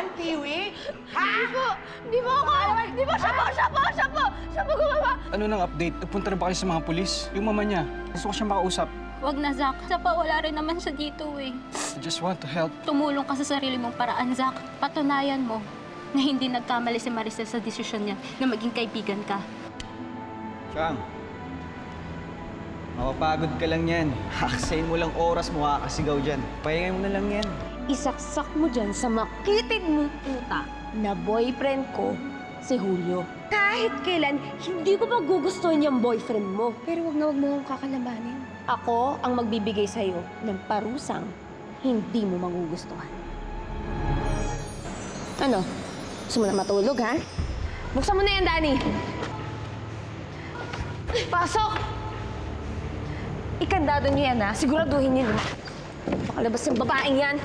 Naman, Tiwi? Ha? Di po! Di po ako! Di po! Siya po! Siya po! Siya po! Siya po gumawa! Ano nang update? Nagpunta na ba kayo sa mga pulis? Yung mama niya. Gusto ko siya makausap. Wag na, Zach. Sa pa, wala rin naman siya dito eh. I just want to help. Tumulong ka sa sarili mong paraan, Zach. Patunayan mo na hindi nagkamali si Maricel sa desisyon niya na maging kaibigan ka. Chang, mapapagod ka lang yan. Haksayin mo lang oras mo kakasigaw dyan. Pahingay mo na lang yan. Isaksak mo dyan sa makitid mong puta na boyfriend ko, si Julio. Kahit kailan, hindi ko magugustuhan yung boyfriend mo. Pero wag na wag mo akong kakalabanin. Ako ang magbibigay sa'yo ng parusang hindi mo magugustuhan. Ano? Gusto mo na matulog, ha? Buksan mo na yan, Danny! Pasok! Ikandado niyo yan, ha? Siguraduhin niyo na. Makalabas yung babaeng yan.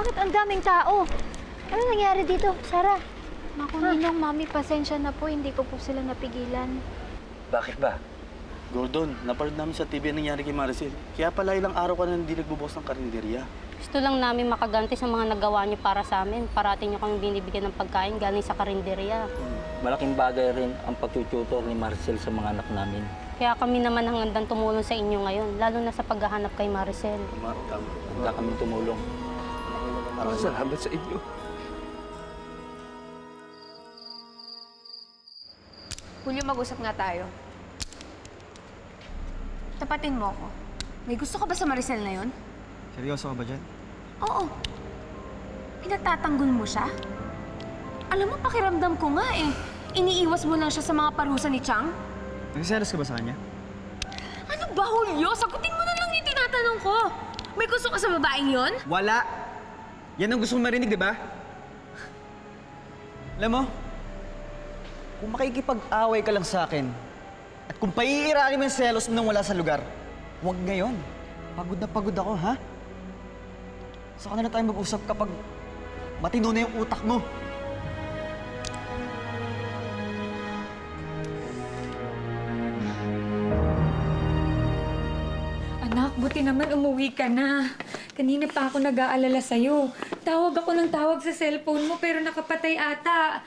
Bakit ang daming tao? Ano nangyari dito, Sarah? Naku, Ninong, Mami, pasensya na po. Hindi ko po sila napigilan. Bakit ba? Gordon, napanood namin sa TV ang nangyari kay Maricel. Kaya pala ilang araw ka na hindi nagbubukas ng karinderya. Gusto lang namin makaganti sa mga nagawa niyo para sa amin. Parati niyo kami binibigyan ng pagkain galing sa karinderya. Malaking bagay rin ang pagtututor ni Marcel sa mga anak namin. Kaya kami naman ang handang tumulong sa inyo ngayon, lalo na sa paghahanap kay Maricel. Tama, tama. Handa kami tumulong. Maraming salamat sa inyo. Julio, mag-usap nga tayo. Tapatin mo ako. May gusto ka ba sa Maricel na yon? Seryoso ka ba dyan? Oo. Pinatatanggol mo siya? Alam mo, pakiramdam ko nga eh. Iniiwas mo lang siya sa mga parusa ni Chang? Nagsiselos ka ba sa kanya? Ano ba, Julio? Sagutin mo na lang yung tinatanong ko. May gusto ka sa babaeng yon? Wala! Yan ang gusto mong marinig, di ba? Alam mo, kung makikipag-away ka lang sa akin, at kung paiirali mo yung selos mo nang wala sa lugar, huwag ngayon. Pagod na pagod ako, ha? Saka na lang tayo mag-usap kapag matino na yung utak mo. Anak, buti naman umuwi ka na. Kanina pa ako nag-aalala sa'yo. Tawag ako ng tawag sa cellphone mo pero nakapatay ata.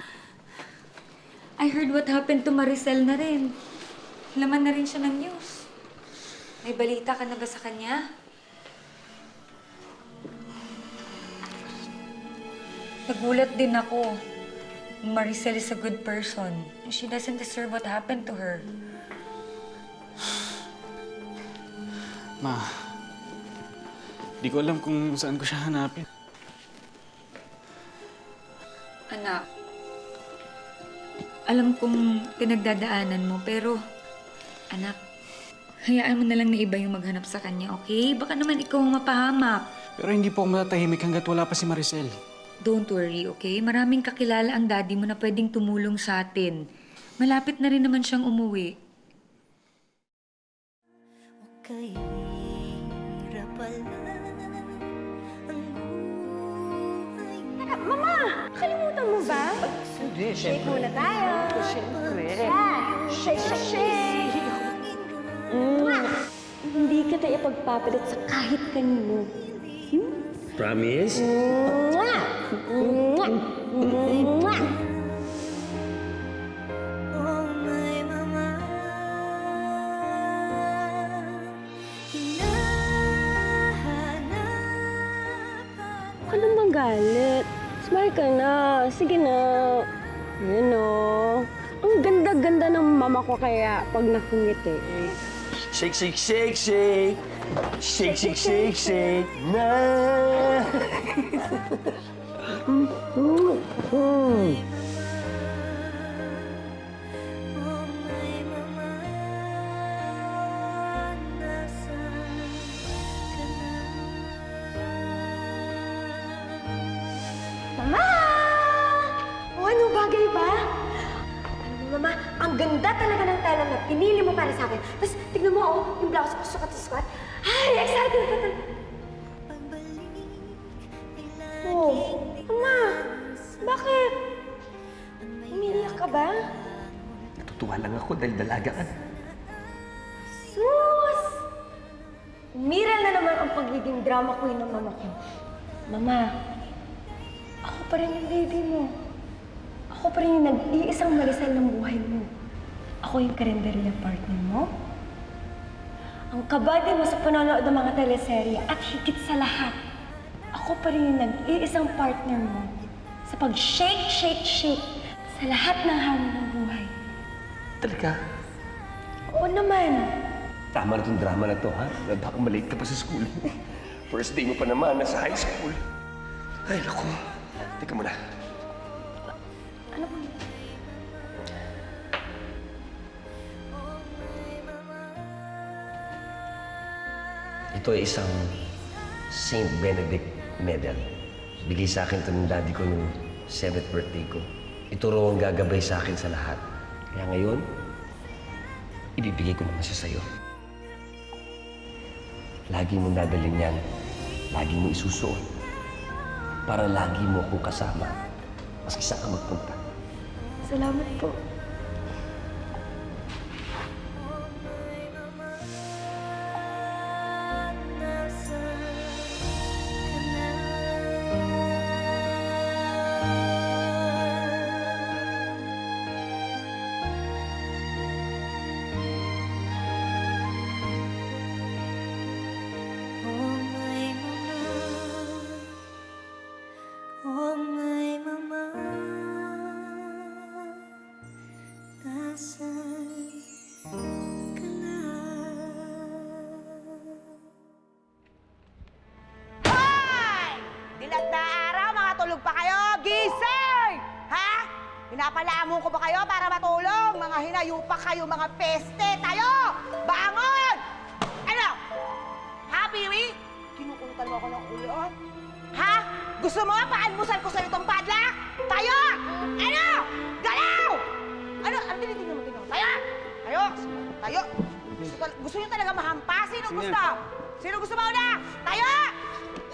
I heard what happened to Maricel na rin. Laman na rin siya ng news. May balita ka na ba sa kanya? Nagulat din ako. Maricel is a good person. She doesn't deserve what happened to her. Ma, di ko alam kung saan ko siya hanapin. Anak, alam kong pinagdadaanan mo, pero, anak, hayaan mo na lang na iba yung maghanap sa kanya, okay? Baka naman ikaw ang mapahamak. Pero hindi po ako matatahimik hanggat wala pa si Maricel. Don't worry, okay? Maraming kakilala ang daddy mo na pwedeng tumulong sa atin. Malapit na rin naman siyang umuwi. Kalimutan Hindi, Shake muna tayo. Siyempre. Shake, shake, shake. Mwah! Hindi kita ipagpapalit sa kahit kanino. Promise? Mwah! Mwah! Mwah! Huwag ka nang magalit. Smile ka na. Sige na. Yun o. Ang ganda-ganda ng mama ko kaya pag nakungiti. Shake, shake, shake, shake! Shake, shake, shake, shake! Na! Ang pinili mo para sa akin. Tapos, tignan mo, oh, yung blouse ko, sukat sa sukat. Ay, excited ka talaga. Oh, Ama, bakit? Umiiyak ka ba? Natutuwa lang ako dahil dalaga ka. Sus! Umiral na naman ang pagiging drama queen ng mama ko. Mama, ako pa rin yung baby mo. Ako pa rin yung nag-iisang marisal ng buhay mo. Ako yung karinderya partner mo. Ang kabady mo sa panonood ng mga teleserye at higit sa lahat, ako pa rin yung nag-iisang partner mo sa pag-shake, shake, shake sa lahat ng hamon ng buhay. Talaga? Oo naman. Tama na tong drama na to, ha? Baka malate ka pa sa school. First day mo pa naman, nasa high school. Ay, naku. Teka muna. Ito ay isang Saint Benedict Medal. Bigay sa akin ito ng daddy ko nung 7th birthday ko. Ito raw ang gagabay sa akin sa lahat. Kaya ngayon, ibibigay ko naman siya sa'yo. Lagi mo dadalhin yan. Lagi mo isusuot. Para lagi mo akong kasama. Maski saan ka magpunta. Salamat po. Hoy! Dilat na araw, mga tulog pa kayo! Gising! Ha? Pinapalamon ko ba kayo para matulong? Mga hinayupak kayo, mga peste! Tayo! Bangon! Ano? Happy week? Kinukutan mo ako ng ulo? Ha? Gusto mo paanmusal ko sa'yo itong padlock? Tayo! Ano? Gusto, niyo talaga mahampas? Sino gusto? Sino gusto mauna? Tayo!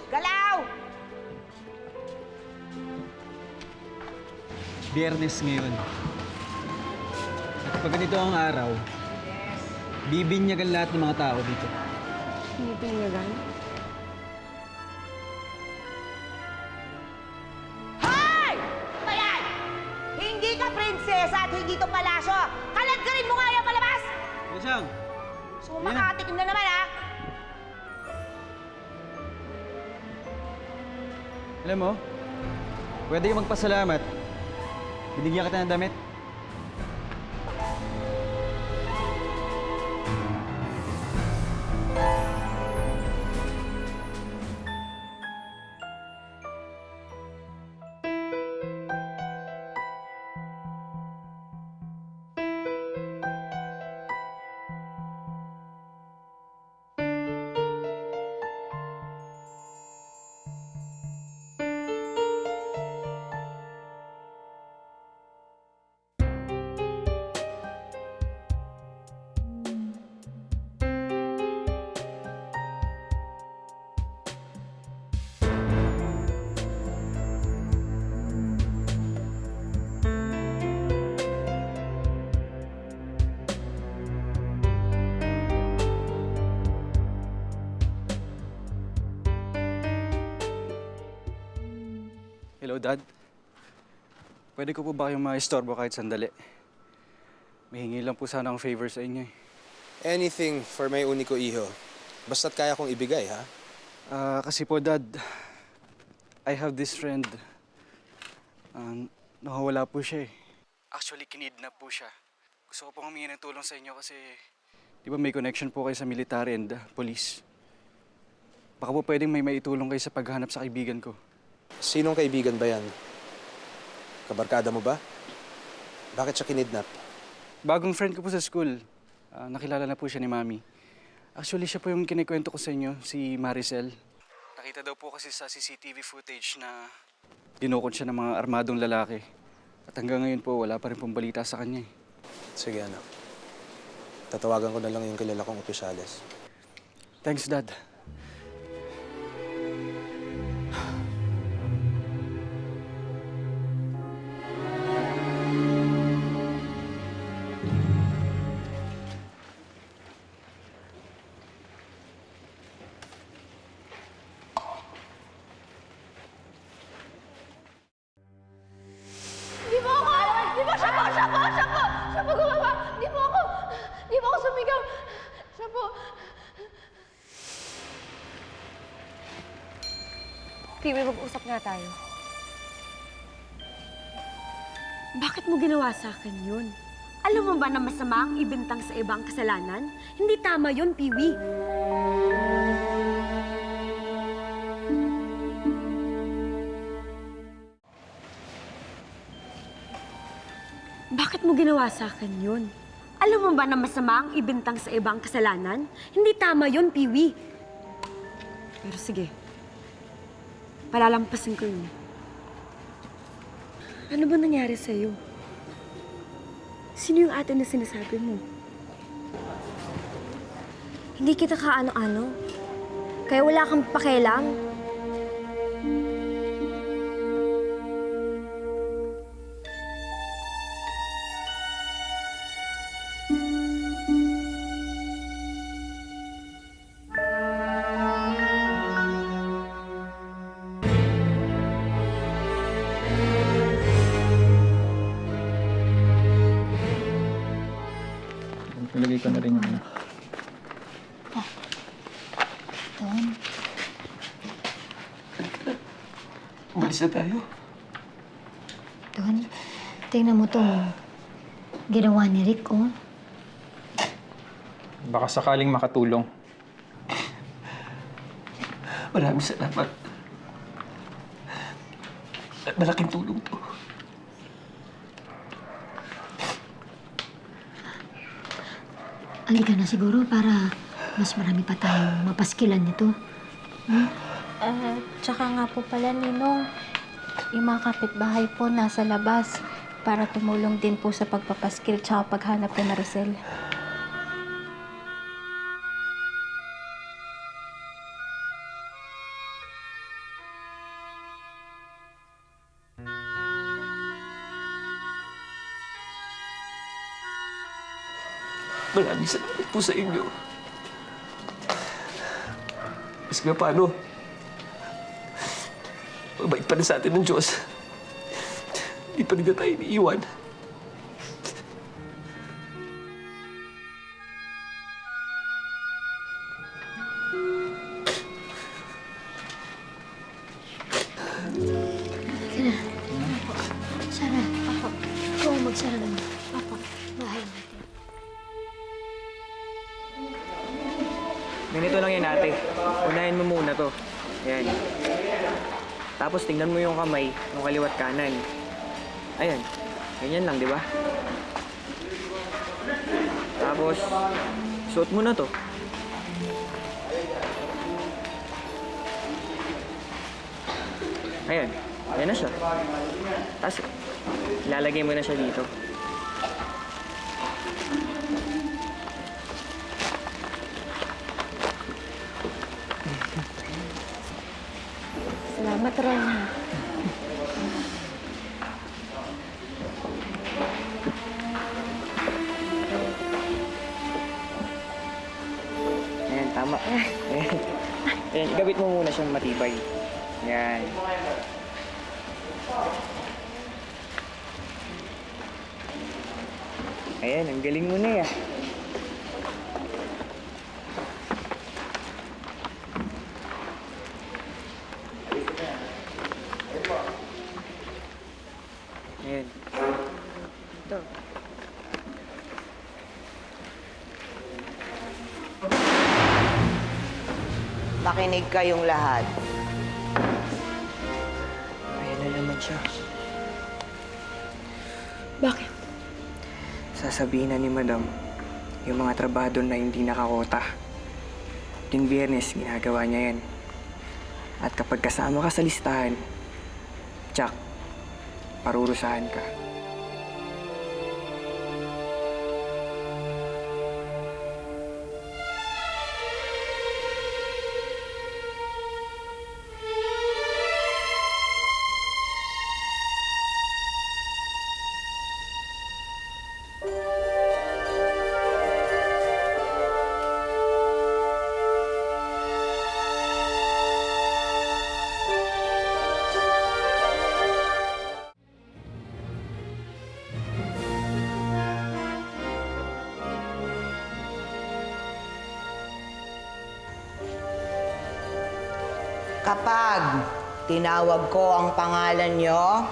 Galaw! Biyernes ngayon. At pag ganito ang araw, bibinyagan lahat ng mga tao dito. Hoy! Ano yan? Hindi ka prinsesa at hindi to palasyo. So, makatikim na naman, ha? Alam mo, pwede yung magpasalamat. Binigyan kita ng damit. Pwede ko po ba kayong maistorbo kahit sandali? Mahingi lang po sana akong favor sa inyo eh. Anything for my uniko iho. Basta't kaya kong ibigay, ha? Ah, kasi po, Dad, I have this friend. Um, nakawala po siya eh. Actually, kinidnap po siya. Gusto ko pong humingi ng tulong sa inyo kasi di ba may connection po kayo sa military and uh, police. Baka po pwedeng may maitulong kayo sa paghanap sa kaibigan ko. Sinong kaibigan ba yan? Kabarkada mo ba? Bakit siya kinidnap? Bagong friend ko po sa school. Ah, nakilala na po siya ni Mami. Actually, siya po yung kinikwento ko sa inyo, si Maricel. Nakita daw po kasi sa CCTV footage na dinukot siya ng mga armadong lalaki. At hanggang ngayon po, wala pa rin pong balita sa kanya. eh. Sige, anak. Tatawagan ko na lang yung kilala kong opisyales. Thanks, Dad. Piwi, mag-usap nga tayo. Bakit mo ginawa sa akin yun? Alam mo ba na masama ang ibintang sa ibang kasalanan? Hindi tama yun, Piwi. Bakit mo ginawa sa akin yun? Alam mo ba na masama ang ibintang sa ibang kasalanan? Hindi tama yun, Piwi. Pero sige, palalampasin ko yun. Ano ba nangyari sa'yo? Sino yung ate na sinasabi mo? Hindi kita kaano-ano. Kaya wala kang pakialam. Umalis na tayo. Don, tingnan mo tong ginawa ni Rick, oh. Baka sakaling makatulong. Maraming salamat. At malaking tulong to. Halika na siguro para mas marami pa tayong mapaskilan nito. Ah, tsaka nga po pala, Ninong, yung mga kapitbahay po nasa labas para tumulong din po sa pagpapaskil tsaka paghanap ni Maricel. Maraming salamat po sa inyo. Mas nga paano, mabait pa rin sa atin ng Diyos. Hindi pa rin na tayo iniiwan. Yung kaliwat kanan. Ayan. Ganyan lang, di ba? Tapos, suot mo na to. Ayan. Ayan na siya. Tapos, ilalagay mo na siya dito. Salamat, Ron. Siyang matibay. Ayan. Ayan, ang galing mo na ya. Ayan. Makinig kayong lahat. Ayan na naman siya. Bakit? Sasabihin na ni Madam, yung mga trabado na hindi nakakota. Yung biyernes, ginagawa niya yan. At kapag kasama ka sa listahan, Jack, parurusahan ka. Kapag tinawag ko ang pangalan nyo,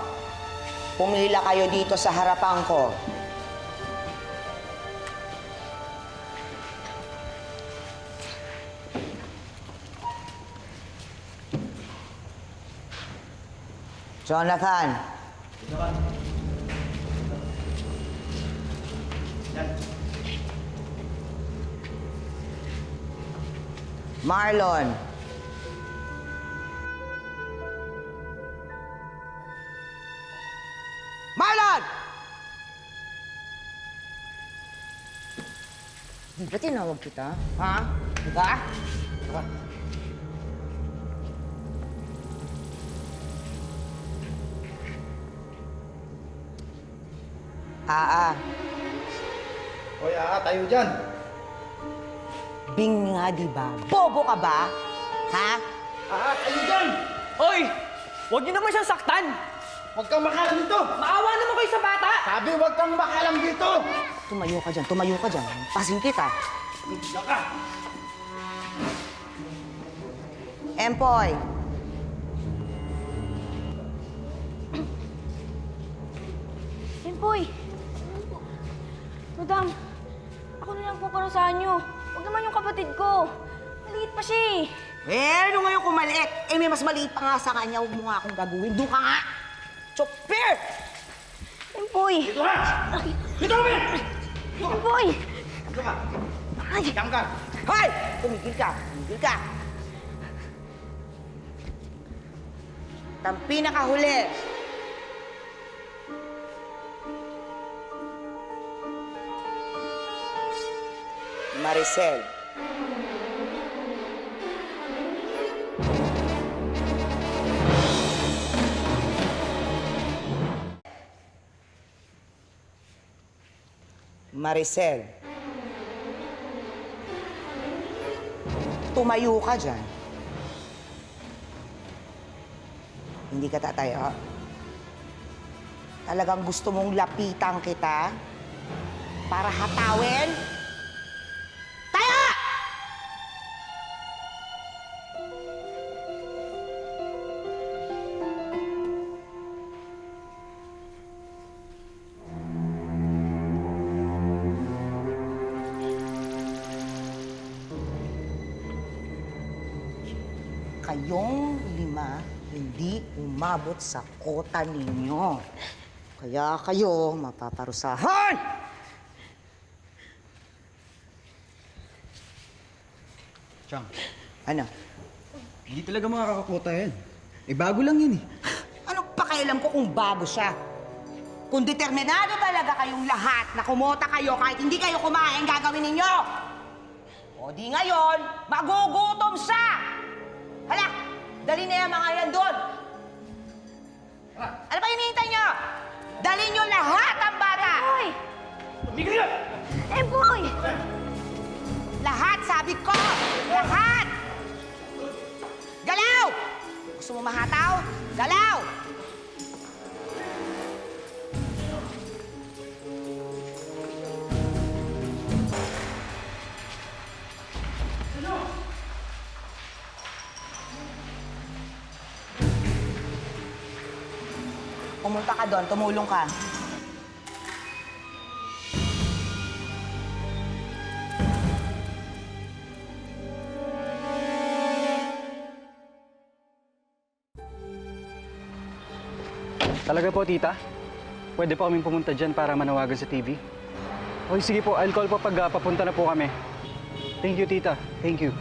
pumila kayo dito sa harapan ko. Jonathan. Marlon. Di ba tinawag kita? Ha? Di ba? Diba? Ah, ah. Hoy, ah, tayo dyan. Bing nga, di ba? Bobo ka ba? Ha? Ah, tayo dyan! Hoy! Huwag niyo naman siyang saktan! Huwag kang makalam dito! Maawa naman kayo sa bata! Sabi, huwag kang makalam dito! Tumayo ka dyan, tumayo ka dyan. Pasing kita. Empoy. Empoy! Madam, ako na lang po parusahan niyo. Huwag naman yung kapatid ko. Maliit pa siya eh. Eh, ano ngayon kung maliit? Eh, may mas maliit pa nga sa kanya. Huwag mo nga akong gagawin. Doon ka nga! Chopper! Empoy! Dito ka! Dito ka, Ben! Empoy! Dito ka! Ay! Diyan ka! Hoy! Tumigil ka! Tumigil ka! Ang pinakahuli. Maricel. Maricel. Tumayo ka dyan. Hindi ka tatayo. Talagang gusto mong lapitan kita para hatawin? Umabot sa kota ninyo. Kaya kayo mapaparusahan! Chang, Ano? hindi talaga makakakota yan. Eh, bago lang yan eh. Anong pakialam ko kung bago siya? Kung determinado talaga kayong lahat na kumota kayo kahit hindi kayo kumain, gagawin ninyo! O di ngayon, magugutom siya! Hala, dali na yung mga yan doon! Ano pa hinihintay nyo? Dali nyo lahat ang bata! Empoy! Empoy! Lahat, sabi ko! Lahat! Galaw! Gusto mo mahataw? Galaw! Pumunta ka doon, tumulong ka. Talaga po, tita? Pwede po kaming pumunta dyan para manawagan sa TV? Okay, sige po. I'll call po pag ah, papunta na po kami. Thank you, tita. Thank you.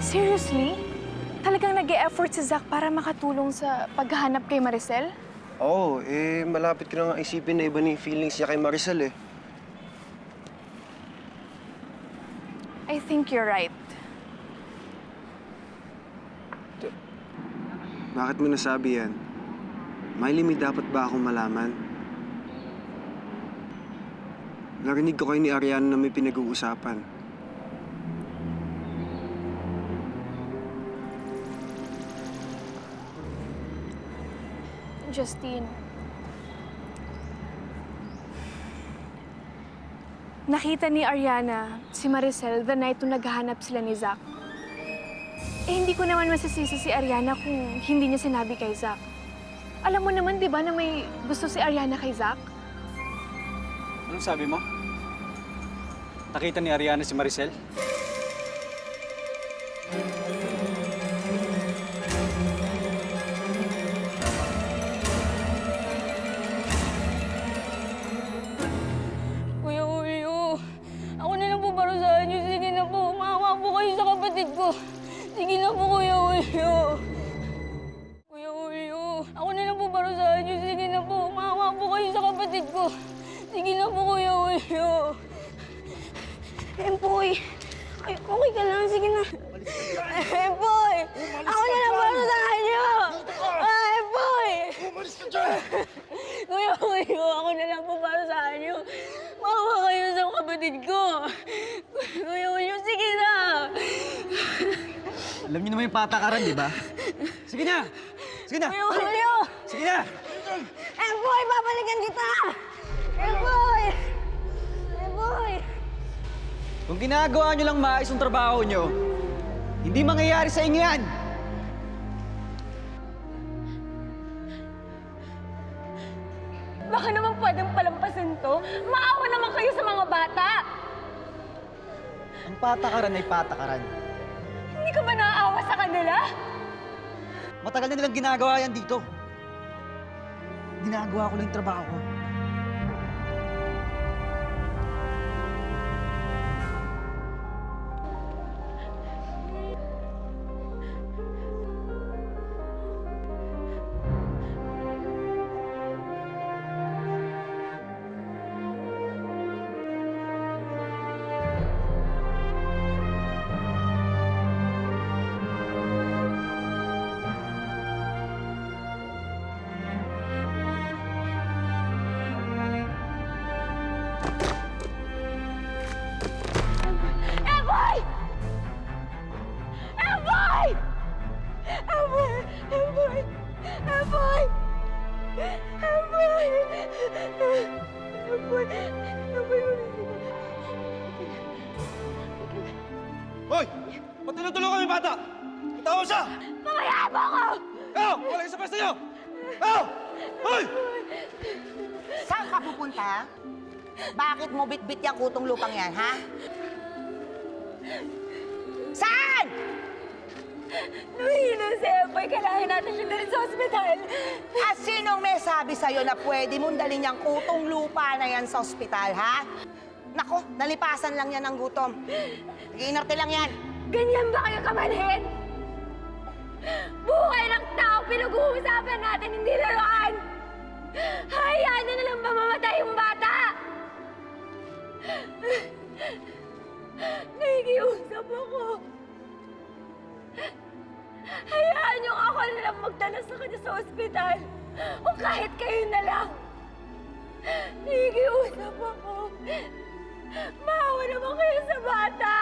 Seriously? Talagang nag effort si Zach para makatulong sa paghahanap kay Maricel? Oo, eh malapit ko na nga isipin na iba na yung feelings niya kay Maricel eh. I think you're right. Bakit mo nasabi yan? Miley, may dapat ba akong malaman? Narinig ko kayo ni Ariana na may pinag-uusapan. Justine, nakita ni Ariana si Maricel the night nung naghahanap sila ni Zack. Eh, hindi ko naman masisisi si Ariana kung hindi niya sinabi kay Zack. Alam mo naman, di ba, na may gusto si Ariana kay Zack? Anong sabi mo? Nakita ni Ariana si Maricel? Patakaran, di ba? Sige na! Sige na! Kuya Julio! Sige na! Empoy, babalikan kita! Empoy! Empoy! Kung ginagawa niyo lang maayos ang trabaho niyo, hindi mangyayari sa inyo yan! Baka naman pwedeng palampasin to. Maawa naman kayo sa mga bata. Ang patakaran ay patakaran. Kanila? Matagal na nilang ginagawa yan dito. Ginagawa ko lang yung trabaho ko. Mo bitbit yung kutong lupang yan, ha? Saan? Nuhina si Emboy. Kailangan natin siya dalhin sa ospital. At sinong may sabi sa'yo na pwede mong dalhin yung kutong lupa na yan sa ospital, ha? Nako, nalipasan lang yan ng gutom. Nag-iinarte lang yan. Ganyan ba kayo kamanhin? Buhay ng tao pinag-uusapan natin, hindi laruan! Hayaan na lang ba mamatay yung bata? Nakikiusap ako. Hayaan niyo ako na lang magdala sa kanya sa ospital. O kahit kayo na lang. Nakikiusap ako. Maawa naman kayo sa bata.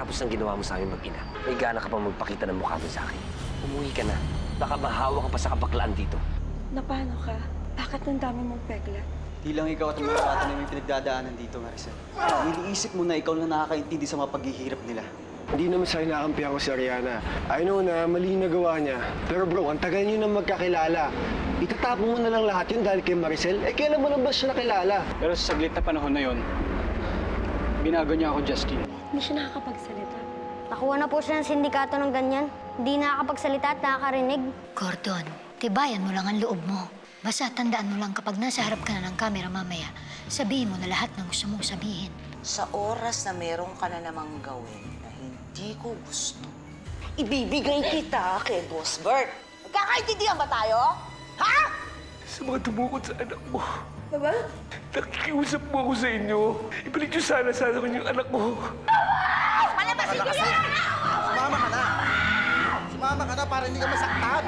Pagkatapos ng ginawa mo sa amin mag-ina, may gana ka pa magpakita ng mukha mo sa akin. Umuwi ka na. Baka mahawa ka pa sa kabaklaan dito. Na paano ka? Bakit ang dami mong pegla? Di lang ikaw at ang mga bata na may pinagdadaanan dito, Maricel. Iniisip mo na ikaw na nakakaintindi sa mga paghihirap nila. Hindi naman sa kinakampihan ko si Ariana. I know na mali yung nagawa niya. Pero bro, ang tagal niyo na magkakilala. Itatapon mo na lang lahat yun dahil kay Maricel. Eh, kailan mo na ba siya nakilala? Pero sa saglit na panahon na yon, binago niya ako, Justin. Hindi siya nakakapagsalita. Nakuha na po siya ng sindikato ng ganyan. Hindi nakakapagsalita at nakakarinig. Gordon, tibayan mo lang ang loob mo. Basta tandaan mo lang kapag nasa harap ka na ng camera mamaya, sabihin mo na lahat ng gusto mong sabihin. Sa oras na meron ka na namang gawin na hindi ko gusto, ibibigay kita kay Boss Bert. Magkakaintindihan ba tayo? Ha? Sa mga tumukod sa anak mo, Baba? Nakikiusap mo ako sa inyo. Ibalik niyo sana sa akin yung anak mo. Palabasin niyo yan! Sumama ka na! Sumama ka na para hindi ka masaktan!